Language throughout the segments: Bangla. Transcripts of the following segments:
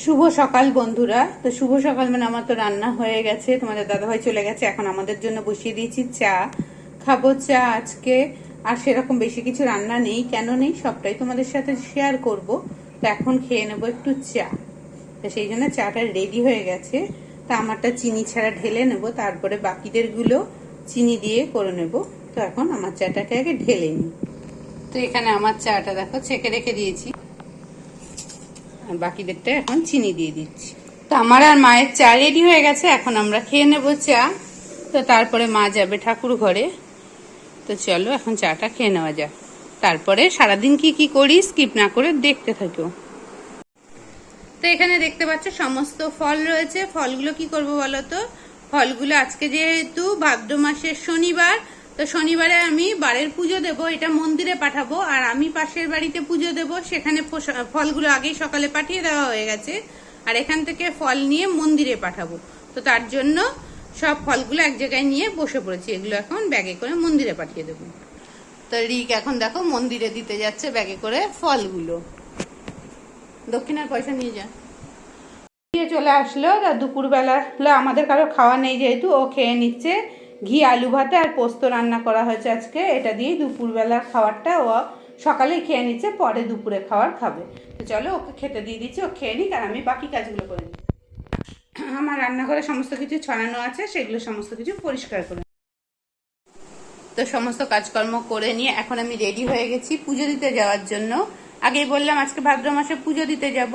শুভ সকাল বন্ধুরা। তো শুভ সকাল মানে আমার তো রান্না হয়ে গেছে, তোমাদের দাদাভাই চলে গেছে, এখন আমাদের জন্য বসিয়ে দিয়েছি চা। খাব চা আজকে, আর সেরকম বেশি কিছু রান্না নেই, কেন নেই সবটাই তোমাদের সাথে শেয়ার করব। তো এখন খেয়ে নেব একটু চা। তো সেই জন্য চাটা রেডি হয়ে গেছে। তা আমারটা চিনি ছাড়া ঢেলে নেব, তারপরে বাকিদেরগুলো চিনি দিয়ে করে নেব। তো এখন আমার চাটাকে আগে ঢেলে নিই। তো এখানে আমার চাটা দেখো, ছেঁকে রেখে দিয়েছি। আর বাকিদেরটা এখন চিনি দিয়ে দিচ্ছি। তো আমার আর মায়ের চা রেডি হয়ে গেছে, এখন আমরা খেয়ে নেব চা। তো তারপরে মা যাবে ঠাকুর ঘরে। তো চলো, এখন চাটা খেয়ে নেওয়া যাক। তারপরে সারাদিন কি কি করি স্কিপ না করে দেখতে থাকো। তো এখানে দেখতে পাচ্ছ সমস্ত ফল রয়েছে। ফলগুলো কি করব বলো তো? ফলগুলো আজকে যেহেতু ভাদ্র মাসের শনিবার তো শনিবারে আমি বাড়ির পুজো দেব, এটা মন্দিরে পাঠাবো, আর আমি পাশের বাড়িতে পুজো দেব, সেখানে ফলগুলো আগেই সকালে পাঠিয়ে দেওয়া হয়ে গেছে, আর এখান থেকে ফল নিয়ে মন্দিরে পাঠাবো। তো তার জন্য সব ফলগুলো এক জায়গায় নিয়ে বসে পড়েছি, এগুলো এখন ব্যাগে করে মন্দিরে পাঠিয়ে দেবো। তো রিক এখন দেখো মন্দিরে দিতে যাচ্ছে ব্যাগে করে ফলগুলো। দক্ষিণার পয়সা নিয়ে যা। চলে আসলো দুপুরবেলা আমাদের কারও খাওয়া নেই যেহেতু, ও খেয়ে নিচ্ছে। ঘি, আলু ভাতে আর পোস্ত রান্না করা হয়েছে আজকে। এটা দিয়েই দুপুরবেলার খাবারটা ও সকালেই খেয়ে নিচ্ছে, পরে দুপুরে খাবার খাবে। তো চলো, ওকে খেতে দিয়ে দিচ্ছি, ও খেয়ে নিক, আর আমি বাকি কাজগুলো করে নিই আমার রান্নাঘরে সমস্ত কিছু ছড়ানো আছে, সেগুলো সমস্ত কিছু পরিষ্কার করে। তো সমস্ত কাজকর্ম করে নিয়ে এখন আমি রেডি হয়ে গেছি পুজো দিতে যাওয়ার জন্য। আগেই বললাম, আজকে ভাদ্র মাসে পুজো দিতে যাব।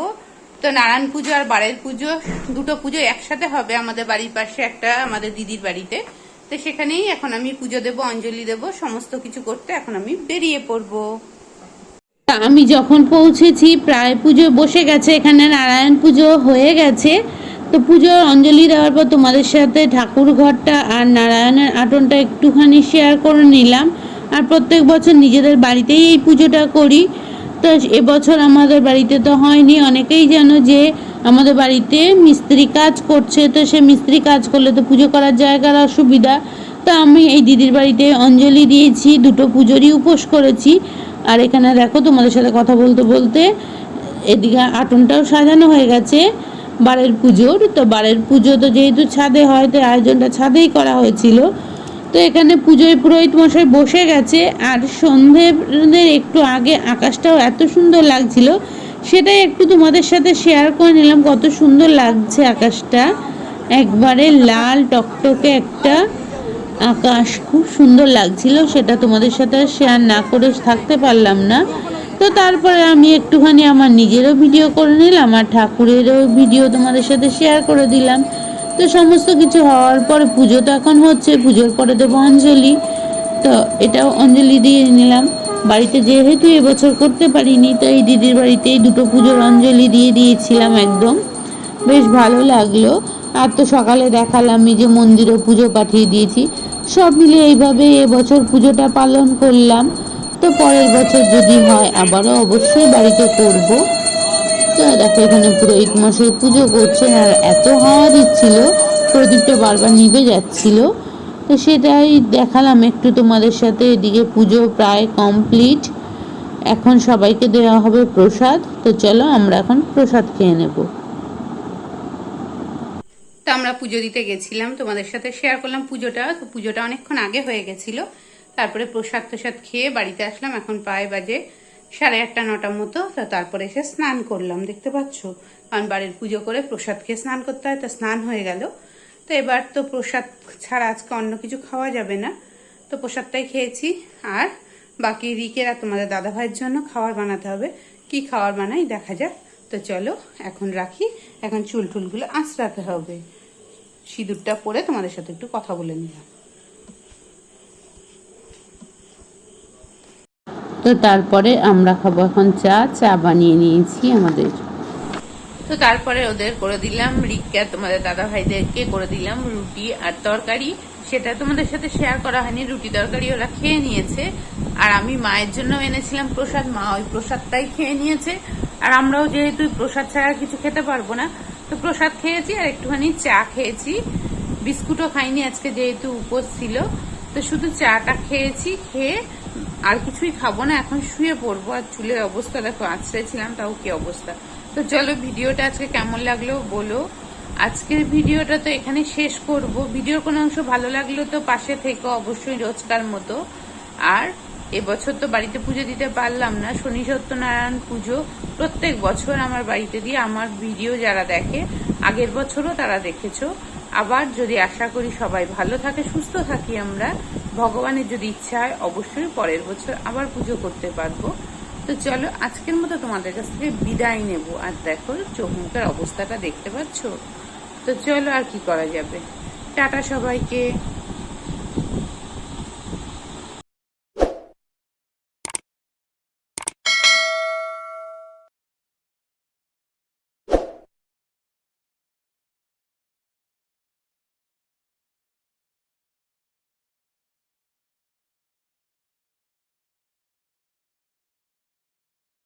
তো নারায়ণ পুজো আর বাড়ির পুজো, দুটো পুজো একসাথে হবে আমাদের বাড়ির পাশে একটা, আমাদের দিদির বাড়িতে। তো সেখানেই এখন আমি পুজো দেব, অঞ্জলি দেব, সমস্ত কিছু করতে এখন আমি বেরিয়ে পড়ব। আমি যখন পৌঁছেছি, প্রায় পুজো বসে গেছে, এখানে নারায়ণ পুজো হয়ে গেছে। তো পুজোর অঞ্জলি দেওয়ার পর তোমাদের সাথে ঠাকুর ঘরটা আর নারায়ণের আটনটা একটুখানি শেয়ার করে নিলাম। আর প্রত্যেক বছর নিজেদের বাড়িতেই এই পুজোটা করি। তো এবছর আমাদের বাড়িতে তো হয়নি। অনেকেই জানো যে আমাদের বাড়িতে মিস্ত্রি কাজ করছে, তো সে মিস্ত্রি কাজ করলে তো পুজো করার জায়গার অসুবিধা। তো আমি এই দিদির বাড়িতে অঞ্জলি দিয়েছি, দুটো পুজোরই উপোস করেছি। আর এখানে দেখো তোমাদের সাথে কথা বলতে বলতে এদিকে আটনটাও সাজানো হয়ে গেছে বারের পুজোর। তো বারের পুজো তো যেহেতু ছাদে হয় তো আয়োজনটা ছাদেই করা হয়েছিল। তো এখানে পুজোয় পুরোহিত মশাই বসে গেছে, আর সন্ধের একটু আগে আকাশটাও এত সুন্দর লাগছিল, সেটাই একটু তোমাদের সাথে শেয়ার করে নিলাম কত সুন্দর লাগছে আকাশটা। একবারে লাল টকটকে একটা আকাশ, খুব সুন্দর লাগছিল, সেটা তোমাদের সাথে শেয়ার না করে থাকতে পারলাম না। তো তারপরে আমি একটুখানি আমার নিজেরও ভিডিও করে নিলাম, আর ঠাকুরেরও ভিডিও তোমাদের সাথে শেয়ার করে দিলাম। তো সমস্ত কিছু হওয়ার পরে পুজো তো এখন হচ্ছে, পুজোর পরে দেবো অঞ্জলি। তো এটাও অঞ্জলি দিয়ে নিলাম। বাড়িতে যেহেতু এবছর করতে পারিনি তো এই দিদির বাড়িতে এই দুটো পুজোর অঞ্জলি দিয়ে দিয়েছিলাম একদম। বেশ ভালো লাগল। আর তো সকালে দেখালামই যে মন্দিরে পুজো পাঠিয়ে দিয়েছি। সব মিলে এইভাবে এবছর পুজোটা পালন করলাম। তো পরের বছর যদি হয়, আবারও অবশ্যই বাড়িতে করব। তো দেখো এখানে পুরোহিত মশাই পুজো করছেন আর এত হাওয়া দিচ্ছিল, প্রদীপটা বারবার নিভে যাচ্ছিল। তো সেটাই দেখালাম একটু তোমাদের সাথে, এদিকে পুজো প্রায় কমপ্লিট। এখন সবাইকে দেওয়া হবে প্রসাদ। তো চলো, আমরা এখন প্রসাদ খেয়ে নেব। তো আমরা পুজো দিতে গেছিলাম, তোমাদের সাথে শেয়ার করলাম পুজোটা। তো পুজোটা অনেকক্ষণ আগে হয়ে গেছিল। তারপরে প্রসাদ প্রসাদ খেয়ে বাড়িতে আসলাম, এখন প্রায় বাজে সাড়ে আটটা, নটার মতো তো তারপরে এসে স্নান করলাম, দেখতে পাচ্ছ? কারণ বাড়ির পুজো করে প্রসাদ খেয়ে স্নান করতে হয়, তো স্নান হয়ে গেল। তো এবার তো প্রসাদ ছাড়া আজকে অন্য কিছু খাওয়া যাবে না। তো প্রসাদটাই খেয়েছি। আর বাকি রিকেরা তোমাদের দাদা ভাইয়ের জন্য খাবার বানাতে হবে। কি খাবার বানাই দেখা যাক। তো চলো, এখন রাখি। এখন চুল টুলগুলো আঁচড়াতে হবে। সিঁদুরটা পরে তোমাদের সাথে একটু কথা বলে নিলাম। তো তারপরে আমরা খাব এখন চা। চা বানিয়ে নিয়েছি আমাদের। তো তারপরে ওদের করে দিলাম রিক্কা, তোমাদের দাদা ভাইদেরকে করে দিলাম রুটি আর তরকারি। সেটা তোমাদের সাথে শেয়ার করা হয়নি, রুটি তরকারি ওরা খেয়ে নিয়েছে। আর আমি মায়ের জন্য এনেছিলাম প্রসাদ, মা ওই প্রসাদটাই খেয়ে নিয়েছে। আর আমরাও যেহেতু প্রসাদ ছাড়া কিছু খেতে পারব না, তো প্রসাদ খেয়েছি আর একটুখানি চা খেয়েছি। বিস্কুটও খাইনি, আজকে যেহেতু উপোস ছিল। তো শুধু চাটা খেয়েছি, খেয়ে আর কিছুই খাব না, এখন শুয়ে পড়ব। আর চুলের অবস্থা দেখো আছড়েছিলাম তাও কি অবস্থা? তো চলো, ভিডিওটা আজকে কেমন লাগল বলো। আজকের ভিডিওটা তো এখানে শেষ করব। ভিডিওর কোনো অংশ ভালো লাগল তো পাশে থেকে, অবশ্যই রোজকার মতো। আর এবছর তো বাড়িতে পুজো দিতে পারলাম না, শনি সত্যনারায়ণ পুজো প্রত্যেক বছর আমার বাড়িতে দিয়ে আমার ভিডিও যারা দেখে, আগের বছরও তারা দেখেছ। আবার যদি আশা করি সবাই ভালো থাকে, সুস্থ থাকি আমরা ভগবানের যদি ইচ্ছা হয়, অবশ্যই পরের বছর আবার পুজো করতে পারব। তো চলো, আজকের মতো তোমাদের কাছ থেকে বিদায় নেব। আর দেখো, চোখ মুখের অবস্থাটা দেখতে পাচ্ছ? তো চলো, আর কি করা যাবে? টাটা সবাইকে।